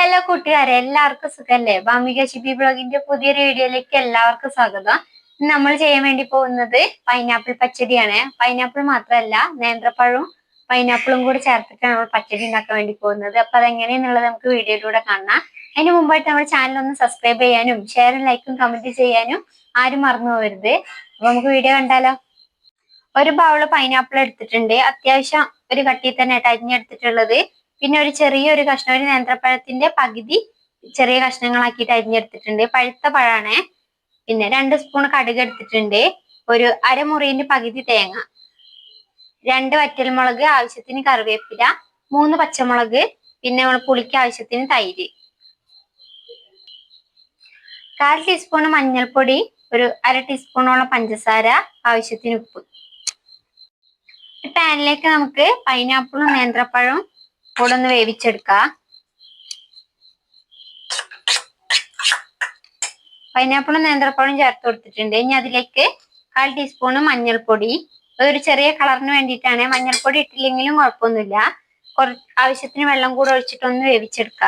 Hello കൂട്ടുകാരെ. എല്ലാവർക്കും സുഖല്ലേ? ഭാമിക ഷിബി ബ്ലോഗിന്റെ പുതിയൊരു വീഡിയോയിലേക്ക് എല്ലാവർക്കും സ്വാഗതം. നമ്മൾ ചെയ്യാൻ വേണ്ടി പോകുന്നത് പൈനാപ്പിൾ പച്ചടിയാണ്. പൈനാപ്പിൾ മാത്രമല്ല നേന്ത്രപ്പഴവും പൈനാപ്പിളും കൂടി ചേർത്തിട്ടാണ് നമ്മൾ പച്ചടി ഉണ്ടാക്കാൻ വേണ്ടി പോകുന്നത്. അപ്പൊ അതെങ്ങനെയെന്നുള്ളത് നമുക്ക് വീഡിയോയിലൂടെ കാണാം. അതിന് മുമ്പായിട്ട് നമ്മുടെ ചാനൽ ഒന്ന് സബ്സ്ക്രൈബ് ചെയ്യാനും ഷെയറും ലൈക്കും കമന്റ് ചെയ്യാനും ആരും മറന്നു പോകരുത്. അപ്പൊ നമുക്ക് വീഡിയോ കണ്ടാലോ? ഒരു ബൗൾ പൈനാപ്പിൾ എടുത്തിട്ടുണ്ട്. അത്യാവശ്യം ഒരു കട്ടി തന്നെ അരിഞ്ഞെടുത്തിട്ടുള്ളത്. പിന്നെ ഒരു ചെറിയൊരു കഷ്ണം ഒരു നേന്ത്രപ്പഴത്തിന്റെ പകുതി ചെറിയ കഷ്ണങ്ങളാക്കിയിട്ട് അരിഞ്ഞെടുത്തിട്ടുണ്ട്. പഴുത്ത പഴാണ്. പിന്നെ രണ്ട് സ്പൂൺ കടുക് എടുത്തിട്ടുണ്ട്. ഒരു അരമുറിന്റെ പകുതി തേങ്ങ. രണ്ട് വറ്റൽമുളക് ആവശ്യത്തിന് കറിവേപ്പില മൂന്ന് പച്ചമുളക് പിന്നെ നമ്മൾ പുളിക്ക് ആവശ്യത്തിന് തൈര്. കാൽ ടീസ്പൂൺ മഞ്ഞൾപ്പൊടി ഒരു അര ടീസ്പൂണോളം പഞ്ചസാര ആവശ്യത്തിന് ഉപ്പ്. പാനിലേക്ക് നമുക്ക് പൈനാപ്പിളും നേന്ത്രപ്പഴവും കൂടെ ഒന്ന് വേവിച്ചെടുക്ക. പൈനാപ്പിളും നേന്ത്രപ്പഴം ചേർത്ത് കൊടുത്തിട്ടുണ്ട്. ഇനി അതിലേക്ക് കാൽ ടീസ്പൂൺ മഞ്ഞൾപ്പൊടി. ഒരു ചെറിയ കളറിന് വേണ്ടിയിട്ടാണ്. മഞ്ഞൾപ്പൊടി ഇട്ടില്ലെങ്കിലും കുഴപ്പമൊന്നുമില്ല. ആവശ്യത്തിന് വെള്ളം കൂടെ ഒഴിച്ചിട്ടൊന്ന് വേവിച്ചെടുക്ക.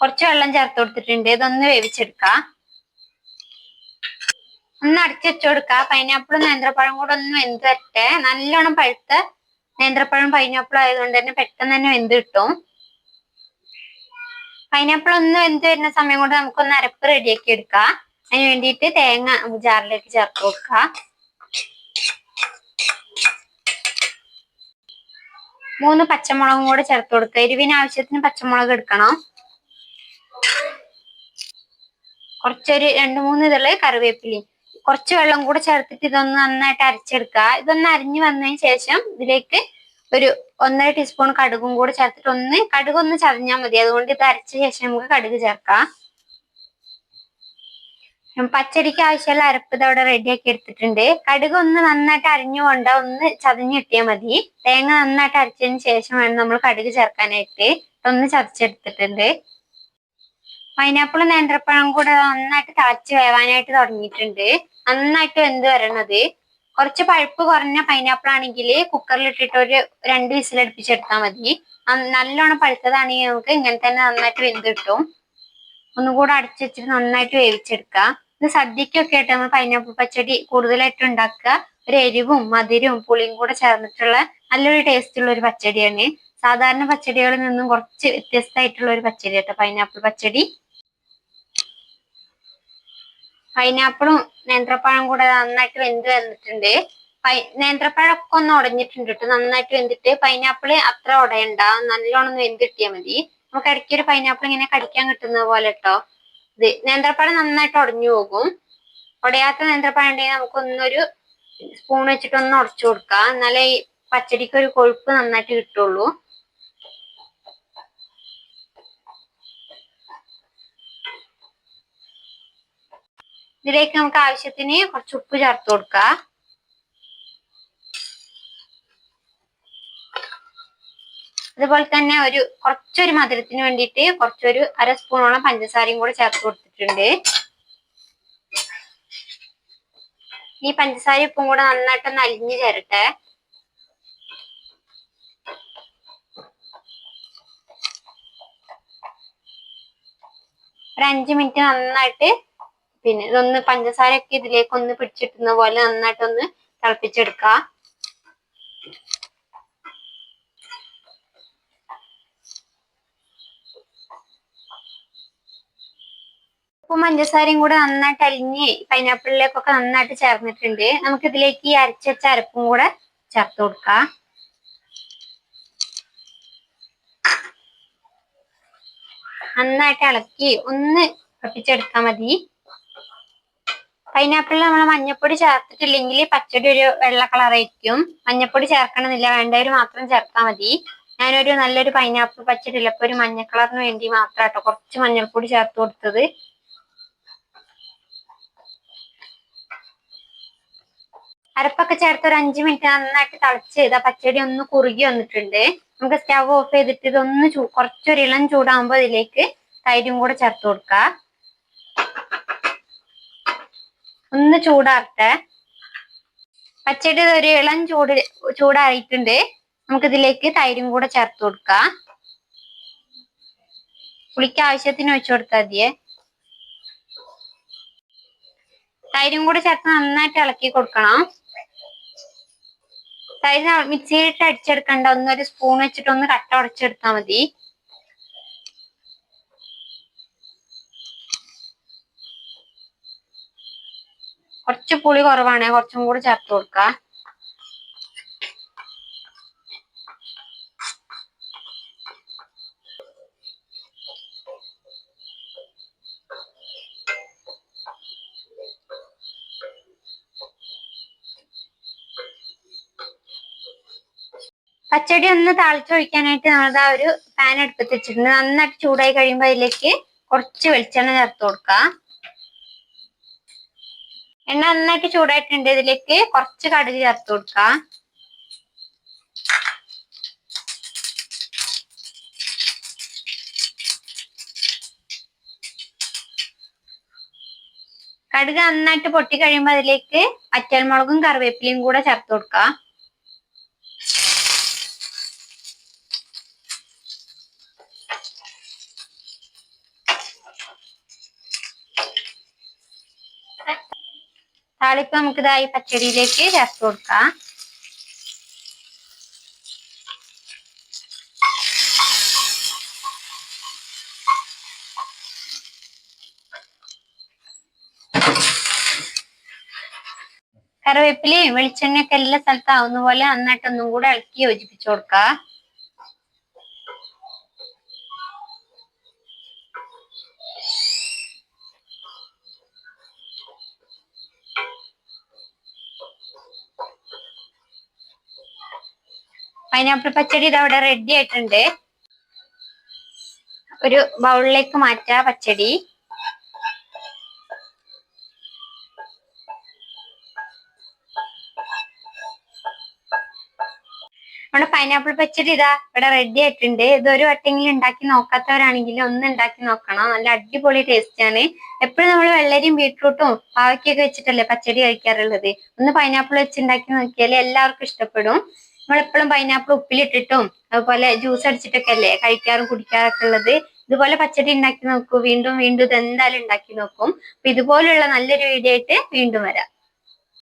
കുറച്ച് വെള്ളം ചേർത്ത് കൊടുത്തിട്ടുണ്ട്. ഇതൊന്ന് വേവിച്ചെടുക്ക. ഒന്ന് അടച്ചു വെച്ചു കൊടുക്ക. പൈനാപ്പിളും നേന്ത്രപ്പഴം കൂടെ ഒന്ന് വെന്ത് വരട്ടെ. നല്ലോണം പഴുത്ത നേന്ത്രപ്പഴം പൈനാപ്പിൾ ആയതുകൊണ്ട് തന്നെ പെട്ടെന്ന് തന്നെ വെന്ത് കിട്ടും. പൈനാപ്പിൾ ഒന്ന് വെന്ത് വരുന്ന സമയം കൊണ്ട് നമുക്കൊന്ന് അരപ്പ് റെഡിയാക്കി എടുക്കാം. അതിന് വേണ്ടിയിട്ട് തേങ്ങ ജാറിലേക്ക് ചേർത്ത് കൊടുക്കുക മൂന്ന് പച്ചമുളകും കൂടെ ചേർത്ത് കൊടുക്കുക എരിവിന് ആവശ്യത്തിന് പച്ചമുളക് എടുക്കണം. കുറച്ചൊരു രണ്ട് മൂന്ന് ഇതൾ കറിവേപ്പിലയും കുറച്ച് വെള്ളം കൂടെ ചേർത്തിട്ട് ഇതൊന്ന് നന്നായിട്ട് അരച്ചെടുക്കുക. ഇതൊന്ന് അരിഞ്ഞു വന്നതിന് ശേഷം ഇതിലേക്ക് ഒരു ഒന്നര ടീസ്പൂൺ കടുകും കൂടെ ചേർത്തിട്ട് ഒന്ന് കടുക് ഒന്ന് ചതഞ്ഞാൽ മതി. അതുകൊണ്ട് ഇത് അരച്ച ശേഷം നമുക്ക് കടുക് ചേർക്കാം. പച്ചടിക്ക് ആവശ്യമുള്ള അരപ്പ് ഇതവിടെ റെഡിയാക്കി എടുത്തിട്ടുണ്ട്. കടുക് ഒന്ന് നന്നായിട്ട് അരിഞ്ഞു കൊണ്ട ഒന്ന് ചതഞ്ഞ് കിട്ടിയാൽ മതി. തേങ്ങ നന്നായിട്ട് അരച്ചതിന് ശേഷം വേണം നമ്മൾ കടുക് ചേർക്കാനായിട്ട്. ഒന്ന് ചതച്ചെടുത്തിട്ടുണ്ട്. പൈനാപ്പിൾ നേന്ത്രപ്പഴം കൂടെ നന്നായിട്ട് തിളച്ച് വേവാനായിട്ട് തുടങ്ങിയിട്ടുണ്ട്. നന്നായിട്ട് വെന്ത് വരണത്. കുറച്ച് പഴുപ്പ് കുറഞ്ഞ പൈനാപ്പിൾ ആണെങ്കിൽ കുക്കറിൽ ഇട്ടിട്ട് ഒരു രണ്ട് വിസിൽ അടുപ്പിച്ചെടുത്താൽ മതി. നല്ലോണം പഴുത്തതാണെങ്കിൽ നമുക്ക് ഇങ്ങനെ തന്നെ നന്നായിട്ട് വെന്ത് കിട്ടും. ഒന്നും കൂടെ അടച്ചു വെച്ചിട്ട് നന്നായിട്ട് വേവിച്ചെടുക്കുക. ഇത് സദ്യക്കൊക്കെ ആയിട്ട് നമ്മൾ പൈനാപ്പിൾ പച്ചടി കൂടുതലായിട്ട് ഉണ്ടാക്കുക. ഒരു എരിവും മധുരവും പുളിയും കൂടെ ചേർന്നിട്ടുള്ള നല്ലൊരു ടേസ്റ്റുള്ള ഒരു പച്ചടിയാണ്. സാധാരണ പച്ചടികളിൽ നിന്നും കുറച്ച് വ്യത്യസ്തമായിട്ടുള്ള ഒരു പച്ചടി കേട്ടോ പൈനാപ്പിൾ പച്ചടി. പൈനാപ്പിളും നേന്ത്രപ്പഴം കൂടെ നന്നായിട്ട് വെന്ത് വന്നിട്ടുണ്ട്. പൈ നേന്ത്രപ്പഴമൊക്കെ ഒന്ന് ഉടഞ്ഞിട്ടുണ്ട് കേട്ടോ നന്നായിട്ട് വെന്തിട്ട് പൈനാപ്പിൾ അത്ര ഉടയണ്ട. നല്ലോണം വെന്ത് കിട്ടിയാൽ മതി. നമുക്ക് ഇടയ്ക്ക് ഒരു പൈനാപ്പിൾ ഇങ്ങനെ കടിക്കാൻ കിട്ടുന്ന പോലെ കേട്ടോ ഇത് നേന്ത്രപ്പഴം നന്നായിട്ട് ഉടഞ്ഞു പോകും. ഉടയാത്ത നേന്ത്രപ്പഴം ഉണ്ടെങ്കിൽ നമുക്കൊന്നൊരു സ്പൂൺ വെച്ചിട്ട് ഒന്ന് ഉടച്ചു കൊടുക്കാം. എന്നാലേ പച്ചടിക്ക് ഒരു കൊഴുപ്പ് നന്നായിട്ട് കിട്ടുള്ളൂ. ഇതിലേക്ക് നമുക്ക് ആവശ്യത്തിന് കുറച്ച് ഉപ്പ് ചേർത്ത് കൊടുക്കാം. അതുപോലെ തന്നെ ഒരു കുറച്ചൊരു മധുരത്തിന് വേണ്ടിയിട്ട് കുറച്ചൊരു അര സ്പൂണോളം പഞ്ചസാരയും കൂടെ ചേർത്ത് കൊടുത്തിട്ടുണ്ട്. ഈ പഞ്ചസാര ഉപ്പും കൂടെ നന്നായിട്ടൊന്ന് അലിഞ്ഞു ചേരട്ടെ. ഒരു അഞ്ചു മിനിറ്റ് നന്നായിട്ട് പിന്നെ ഇതൊന്ന് പഞ്ചസാരയൊക്കെ ഇതിലേക്ക് ഒന്ന് പിടിച്ചിട്ടുന്ന പോലെ നന്നായിട്ടൊന്ന് തിളപ്പിച്ചെടുക്കുക ഉപ്പും പഞ്ചസാരയും കൂടെ നന്നായിട്ട് അലിഞ്ഞ് പൈനാപ്പിളിലേക്കൊക്കെ നന്നായിട്ട് ചേർന്നിട്ടുണ്ട്. നമുക്ക് ഇതിലേക്ക് ഈ അരച്ച അരപ്പും കൂടെ ചേർത്ത് കൊടുക്കാം. നന്നായിട്ട് ഇളക്കി ഒന്ന് കപ്പിച്ചെടുത്താൽ മതി. പൈനാപ്പിളിൽ നമ്മൾ മഞ്ഞപ്പൊടി ചേർത്തിട്ടില്ലെങ്കിൽ പച്ചടി ഒരു വെള്ള കളറായിരിക്കും മഞ്ഞപ്പൊടി ചേർക്കണമെന്നില്ല. വേണ്ടവർ മാത്രം ചേർത്താൽ മതി. ഞാനൊരു നല്ലൊരു പൈനാപ്പിൾ പച്ചടി ഇല്ല ഒരു മഞ്ഞ കളറിന് വേണ്ടി മാത്രം കേട്ടോ കുറച്ച് മഞ്ഞൾപ്പൊടി ചേർത്ത് കൊടുത്തത്. അരപ്പൊക്കെ ചേർത്ത് ഒരു അഞ്ചു മിനിറ്റ് നന്നായിട്ട് തിളച്ച് ഇതാ പച്ചടി ഒന്ന് കുറുകി വന്നിട്ടുണ്ട്. നമുക്ക് സ്റ്റവ് ഓഫ് ചെയ്തിട്ട് ഇതൊന്ന് ചൂ കുറച്ചൊരു ഇളം ചൂടാകുമ്പോൾ ഇതിലേക്ക് തൈരും കൂടെ ചേർത്ത് കൊടുക്കാം. ഒന്ന് ചൂടാറട്ടെ. പച്ചടി ഒരു ഇളം ചൂട് ചൂടായിട്ടുണ്ട് നമുക്ക് ഇതിലേക്ക് തൈരും കൂടെ ചേർത്ത് കൊടുക്കാം. പുളിക്ക് ആവശ്യത്തിന് ഒഴിച്ചു കൊടുത്താൽ മതിയേ. തൈരും കൂടെ ചേർത്ത് നന്നായിട്ട് ഇളക്കി കൊടുക്കണം. തൈര് മിക്സിയിലിട്ട് അടിച്ചെടുക്കണ്ട. ഒന്നൊരു സ്പൂൺ വെച്ചിട്ട് ഒന്ന് കട്ട ഉടച്ചെടുത്താൽ മതി. കുറച്ച് പുളി കുറവാണ് കുറച്ചും കൂടി ചേർത്ത് കൊടുക്കുക പച്ചടി ഒന്ന് താളിച്ചൊഴിക്കാനായിട്ട് നമ്മളത് ആ ഒരു പാൻ അടുപ്പത്ത് വെച്ചിട്ടുണ്ട്. നന്നായിട്ട് ചൂടായി കഴിയുമ്പോൾ അതിലേക്ക് കുറച്ച് വെളിച്ചെണ്ണ ചേർത്ത് കൊടുക്കുക എണ്ണ നന്നായിട്ട് ചൂടായിട്ടുണ്ട്. ഇതിലേക്ക് കുറച്ച് കടുക് ചേർത്ത് കൊടുക്ക. കടുക് നന്നായിട്ട് പൊട്ടി കഴിയുമ്പോൾ അതിലേക്ക് അച്ചൽമുളകും കറിവേപ്പിലയും കൂടെ ചേർത്ത് കൊടുക്കുക താളിപ്പ് നമുക്ക് ഇതായി പച്ചടിയിലേക്ക് ചേർത്ത് കൊടുക്കാം. കറിവേപ്പിലയും വെളിച്ചെണ്ണയൊക്കെ എല്ലാ സ്ഥലത്താവുന്ന പോലെ നന്നായിട്ട് ഒന്നും കൂടെ ഇളക്കി യോജിപ്പിച്ചു കൊടുക്കുക പൈനാപ്പിൾ പച്ചടി ഇത് അവിടെ റെഡി ആയിട്ടുണ്ട്. ഒരു ബൗളിലേക്ക് മാറ്റാ പച്ചടി. നമ്മുടെ പൈനാപ്പിൾ പച്ചടി ഇതാ ഇവിടെ റെഡി ആയിട്ടുണ്ട്. ഇതൊരു വട്ടെങ്കിലും ഉണ്ടാക്കി നോക്കാത്തവരാണെങ്കിൽ ഒന്ന് ഉണ്ടാക്കി നോക്കണം. നല്ല അടിപൊളി ടേസ്റ്റ് ആണ്. എപ്പോഴും നമ്മൾ വെള്ളരിയും ബീട്രൂട്ടും പാവയ്ക്കൊക്കെ വെച്ചിട്ടല്ലേ പച്ചടി കഴിക്കാറുള്ളത്. ഒന്ന് പൈനാപ്പിൾ വെച്ച് ഉണ്ടാക്കി നോക്കിയാൽ എല്ലാവർക്കും ഇഷ്ടപ്പെടും. നമ്മളെപ്പോഴും പൈനാപ്പിൾ ഉപ്പിലിട്ടിട്ടും അതുപോലെ ജ്യൂസ് അടിച്ചിട്ടൊക്കെ അല്ലേ കഴിക്കാറും കുടിക്കാറൊക്കെ ഉള്ളത്. ഇതുപോലെ പച്ചടി ഉണ്ടാക്കി നോക്കൂ. വീണ്ടും വീണ്ടും ഇത് എന്തായാലും ഉണ്ടാക്കി നോക്കും. അപ്പൊ ഇതുപോലുള്ള നല്ലൊരു വീഡിയോ ആയിട്ട് വീണ്ടും വരാം.